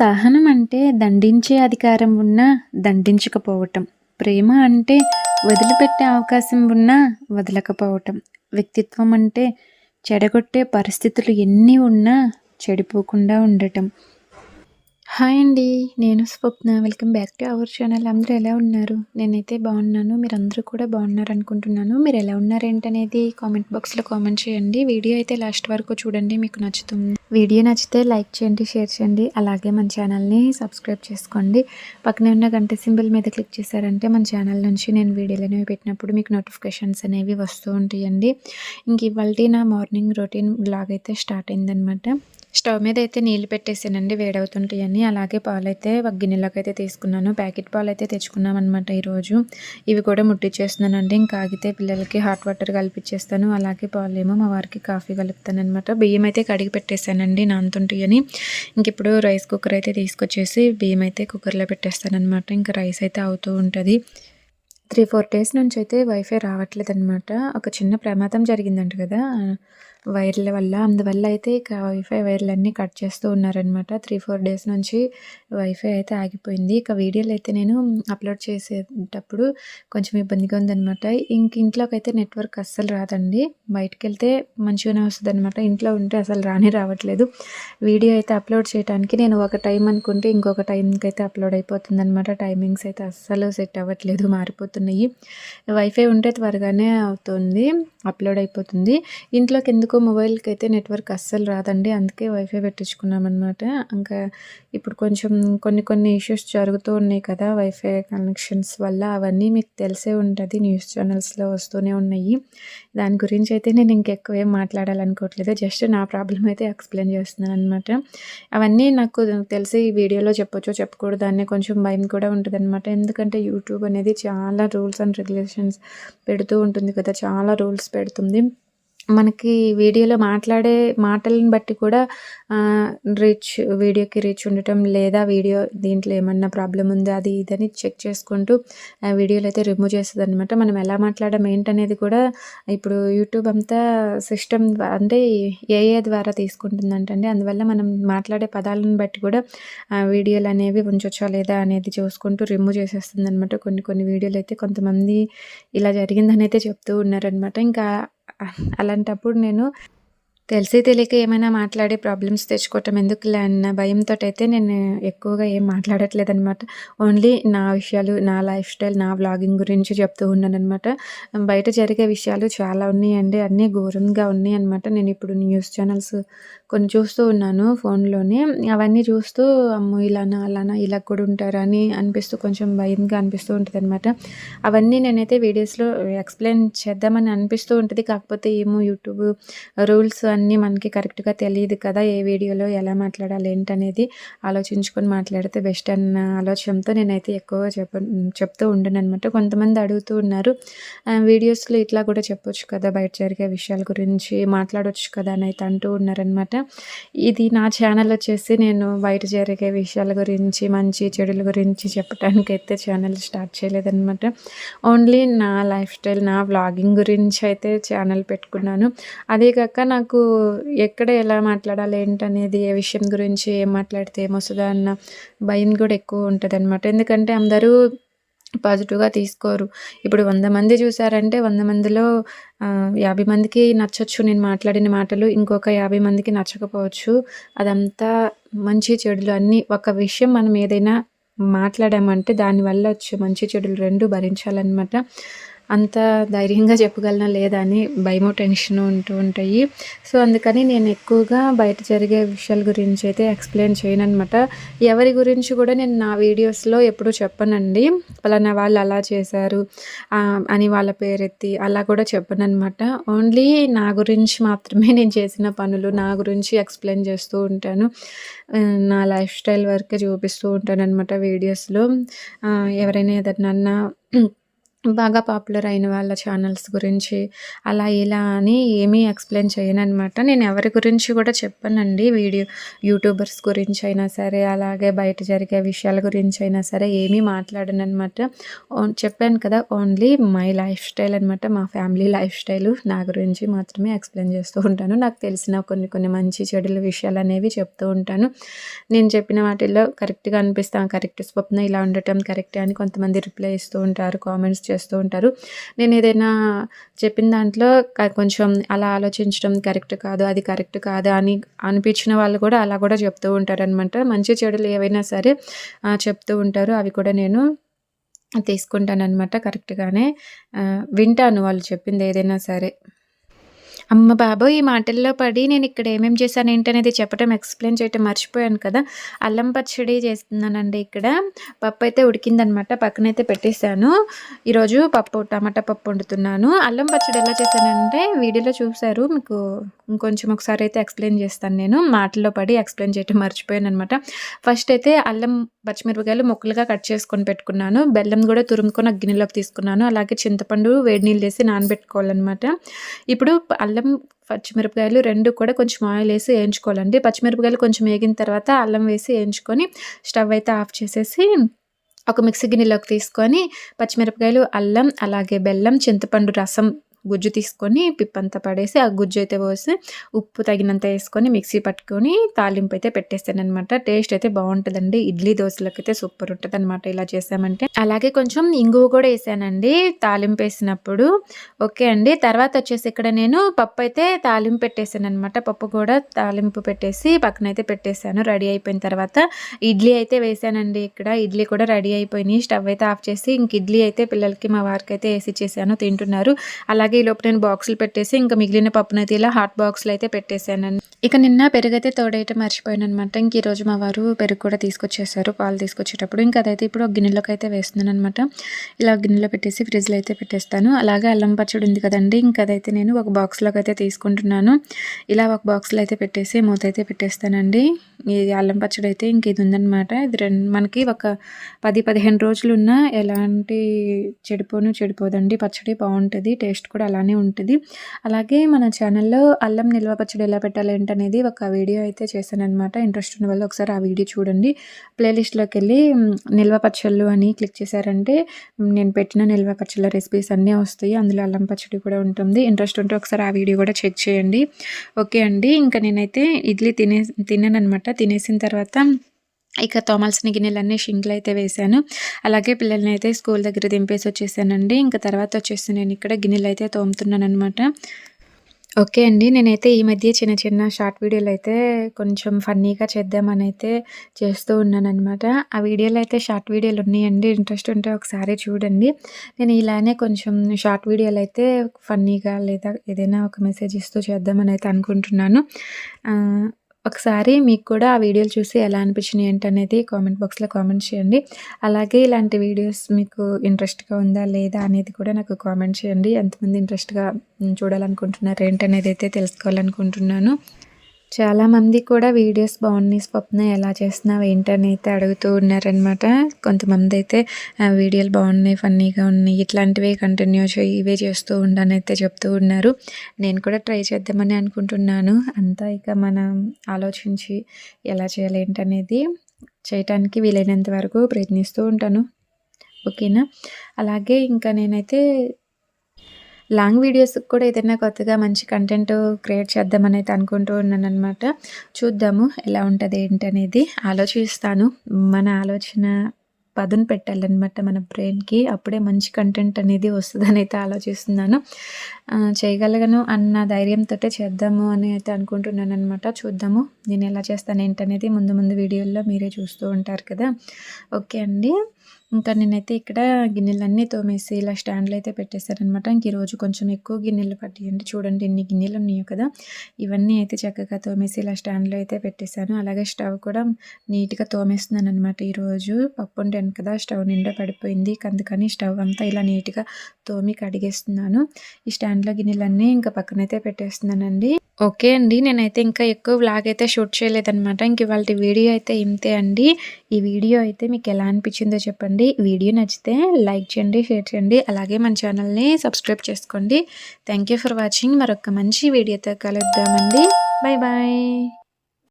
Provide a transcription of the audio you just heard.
సహనం అంటే దండించే అధికారం ఉన్నా దండించకపోవటం. ప్రేమ అంటే వదిలిపెట్టే అవకాశం ఉన్నా వదలకపోవటం. వ్యక్తిత్వం అంటే చెడగొట్టే పరిస్థితులు ఎన్ని ఉన్నా చెడిపోకుండా ఉండటం. హాయ్ అండి నేను Swapna. Welcome back to our channel. అందరూ ఎలా ఉన్నారు? నేనైతే బాగున్నాను. మీరు అందరూ కూడా బాగున్నారు అనుకుంటున్నాను మీరు ఎలా ఉన్నారు ఏంటనేది కామెంట్ బాక్స్లో కామెంట్ చేయండి. వీడియో అయితే లాస్ట్ వరకు చూడండి మీకు నచ్చుతుంది. వీడియో నచ్చితే లైక్ చేయండి షేర్ చేయండి. అలాగే మన ఛానల్ని సబ్స్క్రైబ్ చేసుకోండి. పక్కనే ఉన్న గంట సింబల్ మీద క్లిక్ చేశారంటే మన ఛానల్ నుంచి నేను వీడియోలు అనేవి పెట్టినప్పుడు మీకు నోటిఫికేషన్స్ అనేవి వస్తూ ఉంటాయండి. ఇంక ఇవాళ నా మార్నింగ్ రొటీన్ బ్లాగ్ అయితే స్టార్ట్ అయిందనమాట స్టవ్ మీద అయితే నీళ్ళు పెట్టేసానండి. వేడవుతుంటాయని. అలాగే పాలు అయితే ఒక అయితే తీసుకున్నాను. ప్యాకెట్ పాలు అయితే తెచ్చుకున్నాం అనమాట ఈరోజు. ఇవి కూడా ముట్టించేస్తున్నానండి ఇంకా ఆగితే పిల్లలకి హాట్ వాటర్ కలిపించేస్తాను అలాగే పాలు ఏమో మా వారికి కాఫీ కలుపుతాను అనమాట బియ్యం అయితే కడిగి పెట్టేశానండి నానుతుంటాయని. ఇంక ఇప్పుడు రైస్ కుక్కర్ అయితే తీసుకొచ్చేసి బియ్యం అయితే కుక్కర్లో పెట్టేస్తాను అనమాట ఇంకా రైస్ అయితే అవుతూ ఉంటుంది. త్రీ ఫోర్ డేస్ నుంచి అయితే వైఫై రావట్లేదు అనమాట ఒక చిన్న ప్రమాదం జరిగిందంట కదా. వైర్ల వల్ల. అందువల్ల అయితే ఇక వైఫై వైర్లు అన్నీ కట్ చేస్తూ ఉన్నారనమాట త్రీ ఫోర్ డేస్ నుంచి వైఫై అయితే ఆగిపోయింది. ఇక వీడియోలు అయితే నేను అప్లోడ్ చేసేటప్పుడు కొంచెం ఇబ్బందిగా ఉందనమాట ఇంక ఇంట్లోకి అయితే నెట్వర్క్ అస్సలు రాదండి. బయటకు వెళ్తే మంచిగానే వస్తుంది అనమాట ఇంట్లో ఉంటే అసలు రాని రావట్లేదు. వీడియో అయితే అప్లోడ్ చేయడానికి నేను ఒక టైం అనుకుంటే ఇంకొక టైంకి అయితే అప్లోడ్ అయిపోతుంది అనమాట టైమింగ్స్ అయితే అస్సలు సెట్ అవ్వట్లేదు. మారిపోతున్నాయి. వైఫై ఉంటే త్వరగానే అవుతుంది. అప్లోడ్ అయిపోతుంది. ఇంట్లోకి ఎందుకో మొబైల్కి అయితే నెట్వర్క్ అస్సలు రాదండి. అందుకే వైఫై పెట్టించుకున్నాం అనమాట ఇంకా ఇప్పుడు కొంచెం కొన్ని కొన్ని ఇష్యూస్ జరుగుతూ ఉన్నాయి కదా వైఫై కనెక్షన్స్ వల్ల. అవన్నీ మీకు తెలిసే ఉంటుంది. న్యూస్ ఛానల్స్లో వస్తూనే ఉన్నాయి. దాని గురించి అయితే నేను ఇంకెక్కువ ఏం మాట్లాడాలనుకోవట్లేదు. జస్ట్ నా ప్రాబ్లం అయితే ఎక్స్ప్లెయిన్ చేస్తున్నాను అనమాట అవన్నీ నాకు తెలిసి ఈ వీడియోలో చెప్పొచ్చో చెప్పకూడదు అనే కొంచెం భయం కూడా ఉంటుంది అనమాట ఎందుకంటే యూట్యూబ్ అనేది చాలా రూల్స్ అండ్ రెగ్యులేషన్స్ పెడుతూ ఉంటుంది కదా. చాలా రూల్స్ పెడుతుంది. మనకి వీడియోలో మాట్లాడే మాటలను బట్టి కూడా రీచ్ వీడియోకి రీచ్ ఉండటం లేదా వీడియో దీంట్లో ఏమన్నా ప్రాబ్లం ఉందా అది ఇదని చెక్ చేసుకుంటూ వీడియోలు అయితే రిమూవ్ చేస్తుంది అనమాట మనం ఎలా మాట్లాడడం ఏంటనేది కూడా ఇప్పుడు యూట్యూబ్ అంతా సిస్టమ్ అంటే ఏఏ ద్వారా తీసుకుంటుందంటండి. అందువల్ల మనం మాట్లాడే పదాలను బట్టి కూడా వీడియోలు అనేవి ఉంచొచ్చా లేదా అనేది చూసుకుంటూ రిమూవ్ చేసేస్తుంది అనమాట కొన్ని కొన్ని వీడియోలు అయితే కొంతమంది ఇలా జరిగిందని అయితే చెప్తూ ఉన్నారనమాట ఇంకా అలాంటప్పుడు నేను తెలిసి తెలియక ఏమైనా మాట్లాడి ప్రాబ్లమ్స్ తెచ్చుకోవటం ఎందుకులే అన్న భయంతో అయితే నేను ఎక్కువగా ఏం మాట్లాడట్లేదు అనమాట ఓన్లీ నా విషయాలు నా లైఫ్ స్టైల్ నా వ్లాగింగ్ గురించి చెప్తూ ఉన్నాను అనమాట బయట జరిగే విషయాలు చాలా ఉన్నాయండి అన్నీ ఘోరంగా ఉన్నాయి అనమాట నేను ఇప్పుడు న్యూస్ ఛానల్స్ కొన్ని చూస్తూ ఉన్నాను ఫోన్లోనే. అవన్నీ చూస్తూ అమ్మో ఇలానా అలానా ఇలా కూడా ఉంటారా అని అనిపిస్తూ కొంచెం భయంగా అనిపిస్తూ ఉంటుంది అనమాట అవన్నీ నేనైతే వీడియోస్లో ఎక్స్ప్లెయిన్ చేద్దామని అనిపిస్తూ ఉంటుంది. కాకపోతే ఏమో యూట్యూబ్ రూల్స్ అన్నీ మనకి కరెక్ట్గా తెలియదు కదా ఏ వీడియోలో ఎలా మాట్లాడాలి ఏంటనేది ఆలోచించుకొని మాట్లాడితే బెస్ట్ అన్న ఆలోచనతో నేనైతే ఎక్కువ చెప్ప చెప్తూ ఉండను అనమాట కొంతమంది అడుగుతూ ఉన్నారు వీడియోస్లో ఇట్లా కూడా చెప్పొచ్చు కదా బయట జరిగే విషయాల గురించి మాట్లాడవచ్చు కదా అని అయితే అంటూ ఉన్నారనమాట ఇది నా ఛానల్ వచ్చేసి నేను బయట జరిగే విషయాల గురించి మంచి చెడుల గురించి చెప్పడానికి అయితే ఛానల్ స్టార్ట్ చేయలేదన్నమాట. ఓన్లీ నా లైఫ్ స్టైల్ నా వ్లాగింగ్ గురించి అయితే ఛానల్ పెట్టుకున్నాను. అదే కాక నాకు ఎక్కడ ఎలా మాట్లాడాలి ఏంటనేది ఏ విషయం గురించి ఏం మాట్లాడితే ఏమొస్తుందో అన్న భయం కూడా ఎక్కువ ఉంటుంది అనమాట ఎందుకంటే అందరూ పాజిటివ్గా తీసుకోరు. ఇప్పుడు వంద మంది చూసారంటే వంద మందిలో యాభై మందికి నచ్చచ్చు నేను మాట్లాడిన మాటలు ఇంకొక యాభై మందికి నచ్చకపోవచ్చు. అదంతా మంచి చెడులు అన్నీ. ఒక విషయం మనం ఏదైనా మాట్లాడామంటే దానివల్ల వచ్చే మంచి చెడులు రెండు భరించాలన్నమాట. అంత ధైర్యంగా చెప్పగలనా లేదా అని భయమో టెన్షన్ ఉంటూ ఉంటాయి. సో అందుకని నేను ఎక్కువగా బయట జరిగే విషయాల గురించి అయితే ఎక్స్ప్లెయిన్ చేయను అనమాట ఎవరి గురించి కూడా నేను నా వీడియోస్లో ఎప్పుడూ చెప్పనండి. పలానా వాళ్ళు అలా చేశారు అని వాళ్ళ పేరెత్తి అలా కూడా చెప్పను అనమాట ఓన్లీ నా గురించి మాత్రమే నేను చేసిన పనులు నా గురించి ఎక్స్ప్లెయిన్ చేస్తూ ఉంటాను. నా లైఫ్ స్టైల్ వరకే చూపిస్తూ ఉంటాను అనమాట వీడియోస్లో ఎవరైనా ఏదన్నా బాగా పాపులర్ అయిన వాళ్ళ ఛానల్స్ గురించి అలా ఇలా అని ఏమీ ఎక్స్ప్లెయిన్ చేయననమాట నేను ఎవరి గురించి కూడా చెప్పానండి. వీడియో యూట్యూబర్స్ గురించి అయినా సరే అలాగే బయట జరిగే విషయాల గురించి అయినా సరే ఏమీ మాట్లాడను అనమాట చెప్పాను కదా ఓన్లీ మై లైఫ్ స్టైల్ అనమాట మా ఫ్యామిలీ లైఫ్ స్టైల్ నా గురించి మాత్రమే ఎక్స్ప్లెయిన్ చేస్తూ ఉంటాను. నాకు తెలిసిన కొన్ని కొన్ని మంచి చెడుల విషయాలు అనేవి చెప్తూ ఉంటాను. నేను చెప్పిన వాటిల్లో కరెక్ట్గా అనిపిస్తాను కరెక్ట్ స్వప్న ఇలా ఉండటం కరెక్టే అని కొంతమంది రిప్లై ఇస్తూ ఉంటారు కామెంట్స్ చేస్తూ ఉంటారు. నేను ఏదైనా చెప్పిన దాంట్లో కొంచెం అలా ఆలోచించడం కరెక్ట్ కాదు అది కరెక్ట్ కాదు అని అనిపించిన వాళ్ళు కూడా అలా కూడా చెప్తూ ఉంటారు అనమాట మంచి చెడులు ఏవైనా సరే చెప్తూ ఉంటారు. అవి కూడా నేను తీసుకుంటానమాట కరెక్ట్గానే. వింటాను వాళ్ళు చెప్పింది ఏదైనా సరే. అమ్మ బాబోయ్! ఈ మాటల్లో పడి నేను ఇక్కడ ఏమేమి చేశాను ఏంటనేది చెప్పడం ఎక్స్‌ప్లెయిన్ చేయటం మర్చిపోయాను కదా! అల్లం పచ్చడి చేస్తున్నానండి ఇక్కడ. పప్పు అయితే ఉడికిందనమాట. పక్కనైతే పెట్టేసాను. ఈరోజు పప్పు టమాటా పప్పు వండుతున్నాను. అల్లం పచ్చడి ఎలా చేశానంటే వీడియోలో చూశారు మీకు ఇంకొంచెం ఒకసారి అయితే ఎక్స్‌ప్లెయిన్ చేస్తాను నేను. మాటల్లో పడి ఎక్స్‌ప్లెయిన్ చేయటం మర్చిపోయాను అనమాట ఫస్ట్ అయితే అల్లం, పచ్చిమిరపకాయలు ముక్కలుగా కట్ చేసుకొని పెట్టుకున్నాను. బెల్లం కూడా తురుముకొని గిన్నెలోకి తీసుకున్నాను. అలాగే చింతపండు వేడి నీళ్ళు వేసి నానబెట్టుకోవాలన్నమాట ఇప్పుడు అల్లం అల్లం పచ్చిమిరపకాయలు రెండు కూడా కొంచెం ఆయిల్ వేసి వేయించుకోవాలండి. పచ్చిమిరపకాయలు కొంచెం వేగిన తర్వాత అల్లం వేసి వేయించుకొని స్టవ్ అయితే ఆఫ్ చేసేసి ఒక మిక్సీ గిన్నెలోకి తీసుకొని పచ్చిమిరపకాయలు అల్లం అలాగే బెల్లం చింతపండు రసం గుజ్జు తీసుకొని పిప్పంతా పడేసి ఆ గుజ్జు అయితే పోసి ఉప్పు తగినంత వేసుకొని మిక్సీ పట్టుకొని తాలింపు అయితే పెట్టేస్తాను అనమాట టేస్ట్ అయితే బాగుంటుందండి. ఇడ్లీ దోశలకైతే సూపర్ ఉంటుంది అనమాట ఇలా చేసామంటే. అలాగే కొంచెం ఇంగువ కూడా వేసానండి తాలింపు వేసినప్పుడు. ఓకే అండి. తర్వాత వచ్చేసి ఇక్కడ నేను పప్పు అయితే తాలింపు పెట్టేసాను అనమాట పప్పు కూడా తాలింపు పెట్టేసి పక్కన అయితే పెట్టేశాను రెడీ అయిపోయిన తర్వాత ఇడ్లీ అయితే వేసానండి ఇక్కడ. ఇడ్లీ కూడా రెడీ అయిపోయినాయి. స్టవ్ అయితే ఆఫ్ చేసి ఇంక ఇడ్లీ అయితే పిల్లలకి మా వారికి అయితే వేసి చేశాను తింటున్నారు. అలాగే అలాగే ఈ లోపు నేను బాక్సులు పెట్టేసి ఇంకా మిగిలిన పప్పునైతే ఇలా హాట్ బాక్స్లు అయితే పెట్టేశానండి. ఇక నిన్న పెరుగైతే తోడైతే మర్చిపోయాను అనమాట ఇంక ఈరోజు మా వారు పెరుగు కూడా తీసుకొచ్చేసారు. పాలు తీసుకొచ్చేటప్పుడు ఇంకా అదైతే ఇప్పుడు ఒక గిన్నెలోకి అయితే వేస్తున్నాను అనమాట ఇలా గిన్నెలో పెట్టేసి ఫ్రిడ్జ్లో అయితే పెట్టేస్తాను. అలాగే అల్లం పచ్చడి ఉంది కదండి ఇంకా అదైతే నేను ఒక బాక్స్లోకి అయితే తీసుకుంటున్నాను. ఇలా ఒక బాక్స్లో అయితే పెట్టేసి మూత అయితే పెట్టేస్తానండి. ఇది అల్లం పచ్చడి అయితే ఇంక ఇది ఉందన్నమాట. ఇది రెండు మనకి ఒక పది పదిహేను రోజులు ఉన్న ఎలాంటి చెడిపోను చెడిపోదండి. పచ్చడి బాగుంటుంది టేస్ట్ కూడా అలానే ఉంటుంది. అలాగే మన ఛానల్లో అల్లం నిల్వ పచ్చడి ఎలా పెట్టాలి అనేది ఒక వీడియో అయితే చేశాను అనమాట ఇంట్రెస్ట్ ఉన్న వాళ్ళు ఒకసారి ఆ వీడియో చూడండి. ప్లేలిస్ట్లోకి వెళ్ళి నిల్వ పచ్చళ్ళు అని క్లిక్ చేశారంటే నేను పెట్టిన నిల్వ పచ్చళ్ళ రెసిపీస్ అన్నీ వస్తాయి. అందులో అల్లం పచ్చడి కూడా ఉంటుంది. ఇంట్రెస్ట్ ఉంటే ఒకసారి ఆ వీడియో కూడా చెక్ చేయండి. ఓకే అండి. ఇంకా నేనైతే ఇడ్లీ తినే తిన్నాను అనమాట తినేసిన తర్వాత ఇక తోమాల్సిన గిన్నెలన్నీ షింక్లు అయితే వేశాను. అలాగే పిల్లల్ని అయితే స్కూల్ దగ్గర దింపేసి వచ్చేసానండి. ఇంకా తర్వాత వచ్చేసి నేను ఇక్కడ గిన్నెలు అయితే తోముతున్నాను అనమాట ఓకే అండి. నేనైతే ఈ మధ్య చిన్న చిన్న షార్ట్ వీడియోలు అయితే కొంచెం ఫన్నీగా చేద్దామని అయితే చేస్తూ ఉన్నానమాట ఆ వీడియోలు అయితే షార్ట్ వీడియోలు ఉన్నాయండి ఇంట్రెస్ట్ ఉంటే ఒకసారి చూడండి. నేను ఇలానే కొంచెం షార్ట్ వీడియోలు అయితే ఫన్నీగా లేదా ఏదైనా ఒక మెసేజ్ ఇస్తూ చేద్దామని అయితే అనుకుంటున్నాను ఒకసారి మీకు కూడా ఆ వీడియోలు చూసి ఎలా అనిపించినాయి ఏంటనేది కామెంట్ బాక్స్లో కామెంట్ చేయండి. అలాగే ఇలాంటి వీడియోస్ మీకు ఇంట్రెస్ట్గా ఉందా లేదా అనేది కూడా నాకు కామెంట్ చేయండి. ఎంతమంది ఇంట్రెస్ట్గా చూడాలనుకుంటున్నారు ఏంటనేది అయితే తెలుసుకోవాలనుకుంటున్నాను. చాలామంది కూడా వీడియోస్ బాగున్నాయి. స్వప్న ఎలా చేస్తున్నావు? ఏంటని అయితే అడుగుతూ ఉన్నారనమాట కొంతమంది అయితే వీడియోలు బాగున్నాయి ఫన్నీగా ఉన్నాయి. ఇట్లాంటివే కంటిన్యూ చేయి ఇవే చేస్తూ ఉండని అయితే చెప్తూ ఉన్నారు. నేను కూడా ట్రై చేద్దామని అనుకుంటున్నాను. అంతా ఇక మనం ఆలోచించి ఎలా చేయాలి ఏంటనేది చేయటానికి వీలైనంత వరకు ప్రయత్నిస్తూ ఉంటాను. ఓకేనా? అలాగే ఇంకా నేనైతే లాంగ్ వీడియోస్కి కూడా ఏదైనా కొత్తగా మంచి కంటెంట్ క్రియేట్ చేద్దామని అయితే అనుకుంటూ ఉన్నాను అనమాట చూద్దాము ఎలా ఉంటుంది ఏంటనేది. ఆలోచిస్తాను. మన ఆలోచన పదును పెట్టాలన్నమాట మన బ్రెయిన్కి. అప్పుడే మంచి కంటెంట్ అనేది వస్తుందని అయితే ఆలోచిస్తున్నాను చేయగలగను అన్న ధైర్యంతో చేద్దాము అని అయితే అనుకుంటున్నాను అనమాట చూద్దాము నేను ఎలా చేస్తాను ఏంటనేది ముందు ముందు వీడియోల్లో మీరే చూస్తూ ఉంటారు కదా. ఓకే అండి. ఇంకా నేనైతే ఇక్కడ గిన్నెలన్నీ తోమేసి ఇలా స్టాండ్లో అయితే పెట్టేశారనమాట. ఇంక ఈరోజు కొంచెం ఎక్కువ గిన్నెలు పట్టియండి. చూడండి ఎన్ని గిన్నెలు ఉన్నాయో కదా. ఇవన్నీ అయితే చక్కగా తోమేసి ఇలా స్టాండ్లో అయితే పెట్టేశాను. అలాగే స్టవ్ కూడా నీట్గా తోమేస్తున్నాను అనమాట ఈరోజు పప్పు ఉంటాను కదా స్టవ్ నిండా పడిపోయింది. అందుకని స్టవ్ అంతా ఇలా నీట్గా తోమి కడిగేస్తున్నాను. ఈ స్టాండ్లో గిన్నెలన్నీ ఇంకా పక్కనైతే పెట్టేస్తున్నానండి. ఓకే అండి. నేనైతే ఇంకా ఎక్కువ వ్లాగ్ అయితే షూట్ చేయలేదనమాట. ఇంక ఇవాళ వీడియో అయితే ఇంతే అండి. ఈ వీడియో అయితే మీకు ఎలా అనిపించిందో చెప్పండి. వీడియో నచ్చితే లైక్ చేయండి, షేర్ చేయండి. అలాగే మన ఛానల్‌ని సబ్స్క్రైబ్ చేసుకోండి. Thank you for watching. మరొక మంచి వీడియోతో కలుద్దామండి. Bye bye.